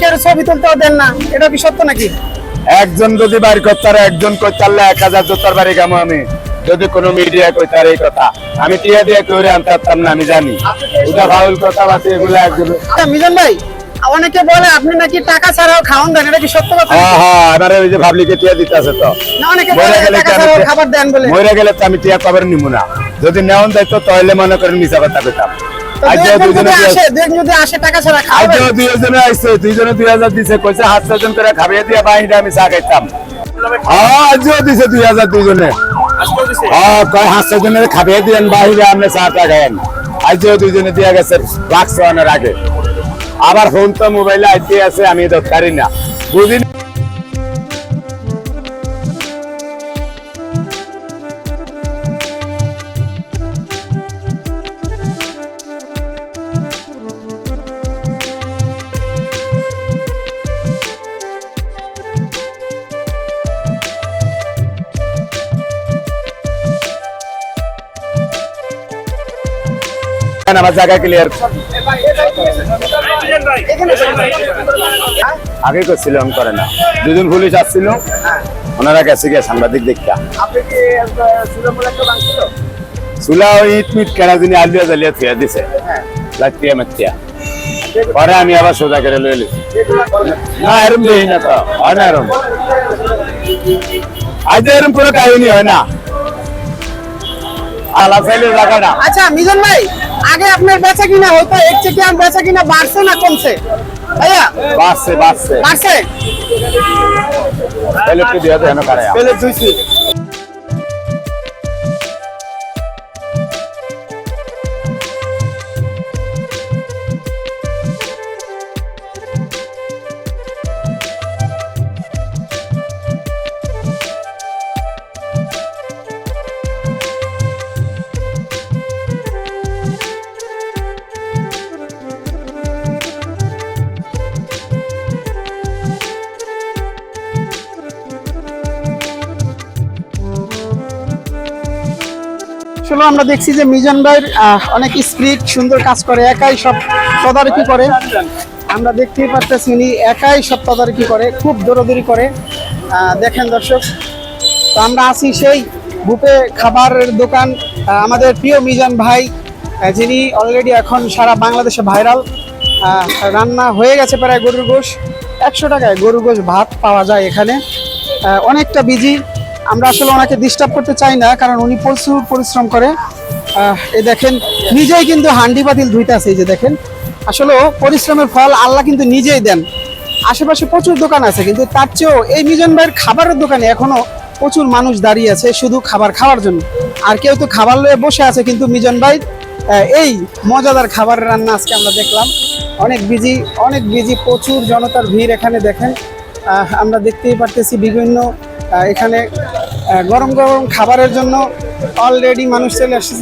কেউ ছবি তুলতেও দেন না। এটা কি সত্য নাকি? একজন যদি করতে একজন করতে পারলে এক হাজার জোতার বাড়ি কামো আমি। যদি কোনো মিডিয়া এই কথা। আমি টিয়া দিয়ে করে আনতে পারতাম না আমি জানি। ওটা ফাউল কথা বাতি এগুলো একজন আচ্ছা, মিজান ভাই অনেকে বলে আপনি নাকি টাকা ছাড়াও খাওয়ান দেন এটা কি সত্য কথা হ্যাঁ হ্যাঁ আমার ওই যে ভাবলিকে টিয়া দিতে আছে তো। না অনেকে বলে টাকা ছাড়াও খাবার দেন বলে। মরে গেলে তো আমি টিয়া কবার নিবো না। যদি নেওয়ান দায়িত্ব তাহলে মনে করেন মিশা কথা পেতাম তো দুইজনে দুই হাজার দিছে কইছে হাত ছজন করে খাবিয়ে দিয়ে বাইরে আমি চা খাইতাম। আজও দিছে দুই হাজার দুইজনে। কয় হাত ছজনের খাবিয়ে দিয়েন বাইরে আপনি চা টা খাইয়েন। আজও দুইজনে দিয়ে গেছে আগে। আবার ফোন তো মোবাইলে আইতে আছে আমি দরকারি না। বুঝিনি? আমার জায়গা ক্লিয়ার আগে করে না। দুজন পুলিশ আসছিল ওনারা গেছে গিয়ে সাংবাদিক দেখা চুলা ওই ইট মিট কেনা দিনে আলিয়া জ্বালিয়া থুয়া দিছে। লাটিয়া মাটিয়া পরে আমি আবার সোজা করে লিছি না এরম দেই না তো হয় না এরম। আজ এরম কোনো কাহিনী হয় না। আলা চাইলে জায়গাটা। আচ্ছা মিজান ভাই আগে আপনার বেচা কিনা হতো এক থেকে আর বেচা কিনা বাড়ছে না কমছে? ভাইয়া? বাড়ছে বাড়ছে। বাড়ছে? পেলে একটু দিয়ে দেন কারে পেলে দুইছি আসলে আমরা দেখছি যে মিজান ভাইয়ের অনেক স্পিড, সুন্দর কাজ করে, একাই সব তদারকি করে। আমরা দেখতেই পারতেছি উনি একাই সব তদারকি করে, খুব দৌড়াদৌড়ি করে। দেখেন দর্শক, তো আমরা আছি সেই বুপে খাবারের দোকান। আমাদের প্রিয় মিজান ভাই যিনি অলরেডি এখন সারা বাংলাদেশে ভাইরাল রান্না হয়ে গেছে প্রায় গরুর গোশ। একশো টাকায় গরুর গোশ ভাত পাওয়া যায় এখানে। অনেকটা বিজি আমরা আসলে ওনাকে ডিস্টার্ব করতে চাই না, কারণ উনি প্রচুর পরিশ্রম করে। এই দেখেন, নিজেই কিন্তু হান্ডি পাতিল ধুইতে আছে, এই যে দেখেন। আসলে পরিশ্রমের ফল আল্লাহ কিন্তু নিজেই দেন। আশেপাশে প্রচুর দোকান আছে, কিন্তু তার চেয়েও এই মিজন ভাইয়ের খাবারের দোকানে এখনও প্রচুর মানুষ দাঁড়িয়ে আছে শুধু খাবার খাওয়ার জন্য। আর কেউ তো খাবার লয়ে বসে আছে, কিন্তু মিজন ভাই এই মজাদার খাবারের রান্না আজকে আমরা দেখলাম। অনেক বিজি অনেক বিজি প্রচুর জনতার ভিড় এখানে দেখেন। আমরা দেখতেই পারতেছি বিভিন্ন এখানে গরম গরম খাবারের জন্য অলরেডি মানুষ চলে আসছে।